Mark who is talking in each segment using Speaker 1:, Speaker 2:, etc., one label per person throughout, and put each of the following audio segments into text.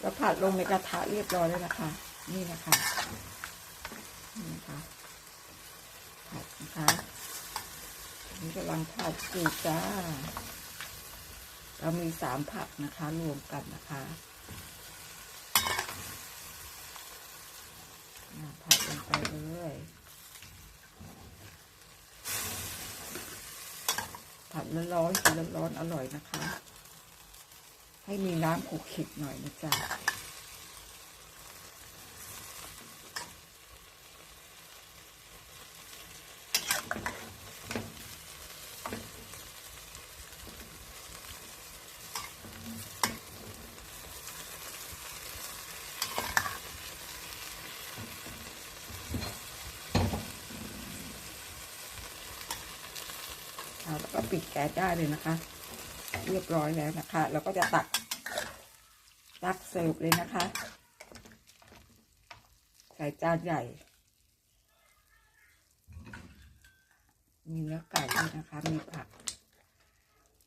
Speaker 1: เราผัดลงในกระทะเรียบร้อยแล้วนะคะ นี่นะคะนี่นะคะผัดนะคะนี่กำลังผัดอยู่จ้า เรามีสามผักนะคะ รวมกันนะคะผัดลงไปเลยผัดร้อนๆกินร้อนๆอร่อยนะคะ ให้มีน้ำขุกขลิกหน่อยนะจ๊ะแล้วก็ปิดแก๊สได้เลยนะคะ เรียบร้อยแล้วนะคะแล้วก็จะตัก ตักเสิร์ฟเลยนะคะ ใส่จานใหญ่ มีเนื้อไก่ด้วยนะคะ มีผัก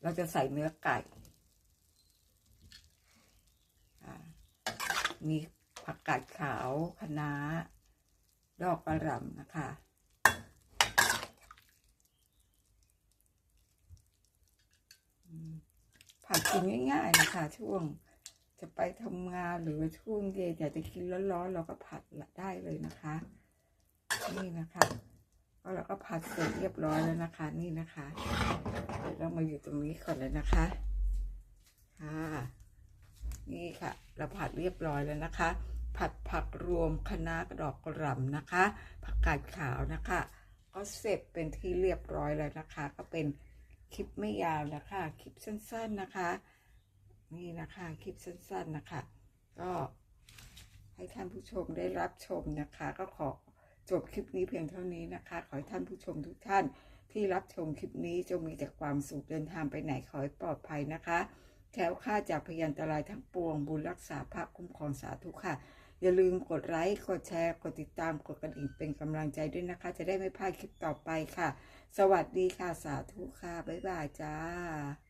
Speaker 1: เราจะใส่เนื้อไก่มีผักกาดขาวคะน้า ดอกกระหล่ำนะคะ ผัดกินง่ายๆนะคะช่วง จะไปทำงานหรือช่วงเย็นอยากจะกินร้อนๆเราก็ผัดได้เลยนะคะ นี่นะคะก็เราก็ผัดเสร็จเรียบร้อยแล้วนะคะ นี่นะคะเดี๋ยวเรามาอยู่ตรงนี้ก่อนเลยนะคะค่ะนี่ค่ะ เราผัดเรียบร้อยแล้วนะคะ ผัดผักรวมคะน้ากระดอกกระหล่ำนะคะ ผักกาดขาวนะคะ ก็เสร็จเป็นที่เรียบร้อยแล้วนะคะ ก็เป็นคลิปไม่ยาวนะคะ คลิปสั้นๆนะคะ นี่นะคะคลิปสั้นๆนะคะ ก็ให้ท่านผู้ชมได้รับชมนะคะ ก็ขอจบคลิปนี้เพียงเท่านี้นะคะ ขอให้ท่านผู้ชมทุกท่านที่รับชมคลิปนี้จงมีแต่ความสุขเดินทางไปไหนขอให้ปลอดภัยนะคะแถวค่าจากพยันตรายทั้งปวง บุญรักษาพระคุ้มครองสาธุค่ะ อย่าลืมกดไลค์กดแชร์กดติดตามกดกระดิ่งเป็นกำลังใจด้วยนะคะ จะได้ไม่พลาดคลิปต่อไปค่ะ สวัสดีค่ะสาธุค่ะ บ๊ายบายจ้า